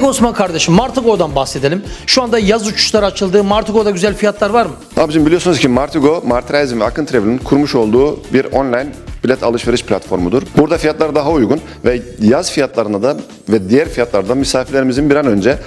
Peki Osman kardeşim Martıgo'dan bahsedelim. Şu anda yaz uçuşları açıldı. Martıgo'da güzel fiyatlar var mı? Abicim biliyorsunuz ki Martigo, Martrizing ve Akın Travel'in kurmuş olduğu bir online bilet alışveriş platformudur. Burada fiyatlar daha uygun ve yaz fiyatlarına da ve diğer fiyatlarda misafirlerimizin bir an önce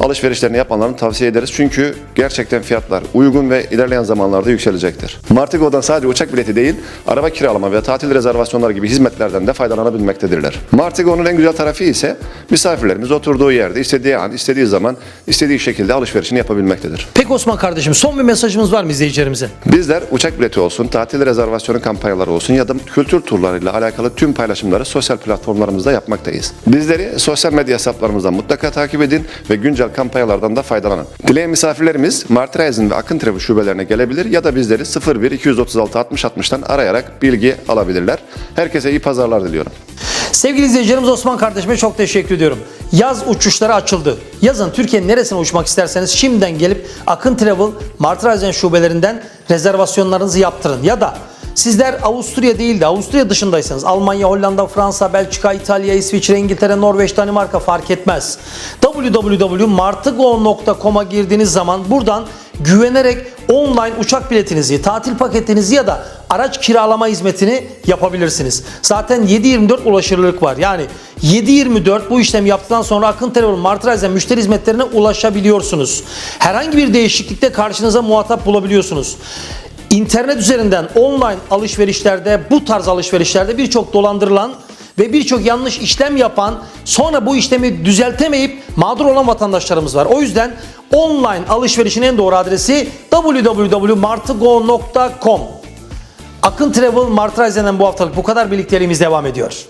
alışverişlerini yapmalarını tavsiye ederiz. Çünkü gerçekten fiyatlar uygun ve ilerleyen zamanlarda yükselecektir. Martigo'dan sadece uçak bileti değil, araba kiralama ve tatil rezervasyonları gibi hizmetlerden de faydalanabilmektedirler. Martigo'nun en güzel tarafı ise misafirlerimiz oturduğu yerde istediği an, istediği zaman, istediği şekilde alışverişini yapabilmektedir. Peki Osman kardeşim son bir mesajımız var mı izleyicilerimize? Bizler uçak bileti olsun, tatil rezervasyonu kampanyaları olsun ya da kültür turlarıyla alakalı tüm paylaşımları sosyal platformlarımızda yapmaktayız. Bizleri sosyal medya hesaplarımızdan mutlaka takip edin ve güncel kampanyalardan da faydalanın. Dileyen misafirlerimiz Martrizing ve Akın Travel şubelerine gelebilir ya da bizleri 01 236 60 60'tan arayarak bilgi alabilirler. Herkese iyi pazarlar diliyorum. Sevgili izleyicilerimiz Osman kardeşime çok teşekkür ediyorum. Yaz uçuşları açıldı. Yazın Türkiye'nin neresine uçmak isterseniz şimdiden gelip Akın Travel, Martreisen şubelerinden rezervasyonlarınızı yaptırın. Ya da sizler Avusturya değil de Avusturya dışındaysanız Almanya, Hollanda, Fransa, Belçika, İtalya, İsviçre, İngiltere, Norveç, Danimarka fark etmez. www.martigo.com'a girdiğiniz zaman buradan güvenerek online uçak biletinizi, tatil paketinizi ya da araç kiralama hizmetini yapabilirsiniz. Zaten 7-24 ulaşırlılık var. Yani 7-24 bu işlemi yaptıktan sonra Akın Travel Martriz'den müşteri hizmetlerine ulaşabiliyorsunuz. Herhangi bir değişiklikte karşınıza muhatap bulabiliyorsunuz. İnternet üzerinden online alışverişlerde bu tarz alışverişlerde birçok dolandırılan ve birçok yanlış işlem yapan sonra bu işlemi düzeltemeyip mağdur olan vatandaşlarımız var. O yüzden online alışverişin en doğru adresi www.martigo.com Akın Travel Martrizenden bu haftalık bu kadar birlikteliğimiz devam ediyor.